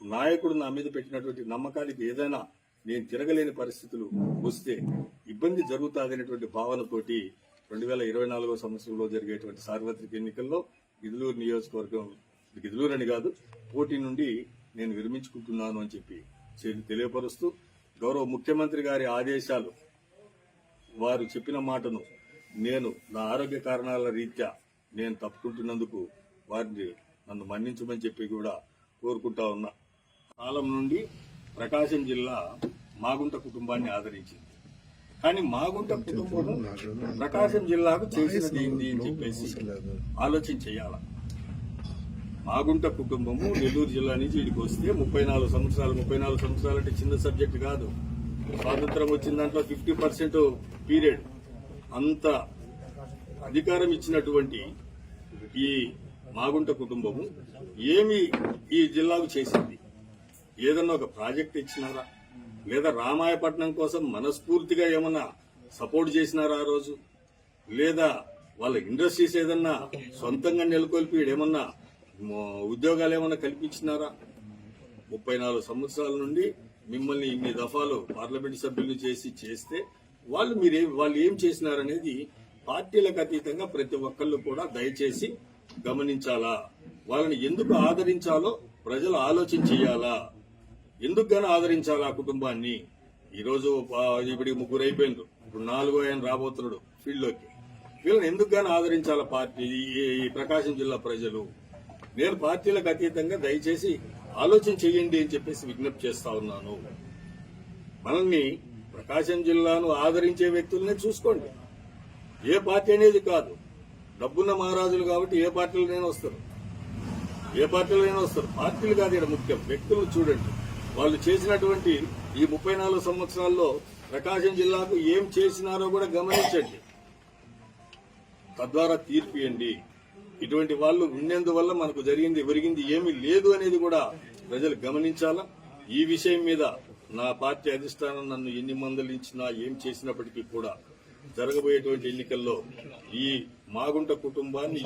నాయకుడు నా మీద పెట్టినటువంటి నమ్మకానికి ఏదైనా నేను తిరగలేని పరిస్థితులు వస్తే ఇబ్బంది జరుగుతాదనేటువంటి భావనతోటి రెండు వేల ఇరవై నాలుగో సంవత్సరంలో జరిగేటువంటి సార్వత్రిక ఎన్నికల్లో గిదులూరు నియోజకవర్గం గిదులూరు అని కాదు పోటీ నుండి నేను విరమించుకుంటున్నాను అని చెప్పి తెలియపరుస్తూ గౌరవ ముఖ్యమంత్రి గారి ఆదేశాలు వారు చెప్పిన మాటను నేను నా ఆరోగ్య కారణాల రీత్యా నేను తప్పుకుంటున్నందుకు వారిని నన్ను మన్నించమని చెప్పి కూడా కోరుకుంటా ఉన్నా. కాలం నుండి ప్రకాశం జిల్లా మాగుంట కుటుంబాన్ని ఆదరించింది. కానీ మాగుంట కుటుంబం ప్రకాశం జిల్లాకు చేసినది ఏంటి అని చెప్పేసి ఆలోచన చేయాల? మాగుంట కుటుంబము నెల్లూరు జిల్లా నుంచి వీడికి వస్తే ముప్పై నాలుగు సంవత్సరాలు ముప్పై నాలుగు సంవత్సరాలు అంటే చిన్న సబ్జెక్ట్ కాదు. స్వాతంత్రం వచ్చిన దాంట్లో ఫిఫ్టీ పర్సెంట్ పీరియడ్. అంత అధికారం ఇచ్చినటువంటి ఈ మాగుంట కుటుంబము ఏమి ఈ జిల్లాకు చేసింది? ఏదన్నా ఒక ప్రాజెక్ట్ ఇచ్చినారా? లేదా రామాయపట్నం కోసం మనస్ఫూర్తిగా ఏమన్నా సపోర్ట్ చేసినారా ఆ రోజు? లేదా వాళ్ళ ఇండస్ట్రీస్ ఏదన్నా సొంతంగా నెలకొల్పి ఏమన్నా ఉద్యోగాలు ఏమన్నా కల్పించినారా? ముప్పై నాలుగు సంవత్సరాల నుండి మిమ్మల్ని ఇన్ని దఫాలు పార్లమెంట్ సభ్యులు చేసి చేస్తే వాళ్ళు మీరే వాళ్ళు ఏం చేసినారనేది పార్టీలకు అతీతంగా ప్రతి ఒక్కళ్ళు కూడా దయచేసి గమనించాలా? వాళ్ళని ఎందుకు ఆదరించాలో ప్రజలు ఆలోచన చేయాలా? ఎందుకుగానో ఆదరించాలి ఆ కుటుంబాన్ని? ఈరోజు ఇప్పుడు ముగ్గురు అయిపోయిండ్రు. ఇప్పుడు నాలుగో ఆయన రాబోతున్నాడు ఫీల్డ్లోకి. వీళ్ళని ఎందుకు ఆదరించాల పార్టీ ఈ- ఈ ప్రకాశం జిల్లా ప్రజలు? నేను పార్టీలకు అతీతంగా దయచేసి ఆలోచన చేయండి అని చెప్పేసి విజ్ఞప్తి చేస్తా ఉన్నాను. మనల్ని ప్రకాశం జిల్లాను ఆదరించే వ్యక్తులనే చూసుకోండి. ఏ పార్టీ అనేది కాదు. డబ్బున్న మహారాజులు కాబట్టి ఏ పార్టీలనైనా వస్తారు. ఏ పార్టీలైనా వస్తారు. పార్టీలు కాదు ఇక్కడ ముఖ్యం. వ్యక్తులు చూడండి. వాళ్ళు చేసినటువంటి ఈ ముప్పై నాలుగు సంవత్సరాల్లో ప్రకాశం జిల్లాకు ఏం చేసినారో కూడా గమనించండి. తద్వారా తీర్పియండి ఇటువంటి వాళ్ళు ఉన్నందువల్ల మనకు జరిగింది ఒరిగింది ఏమీ లేదు అనేది కూడా ప్రజలు గమనించాలా? ఈ విషయం మీద నా పార్టీ అధిష్టానం నన్ను ఎన్ని మందలించినా ఏం చేసినప్పటికీ కూడా జరగబోయేటువంటి ఎన్నికల్లో ఈ మాగుంట కుటుంబాన్ని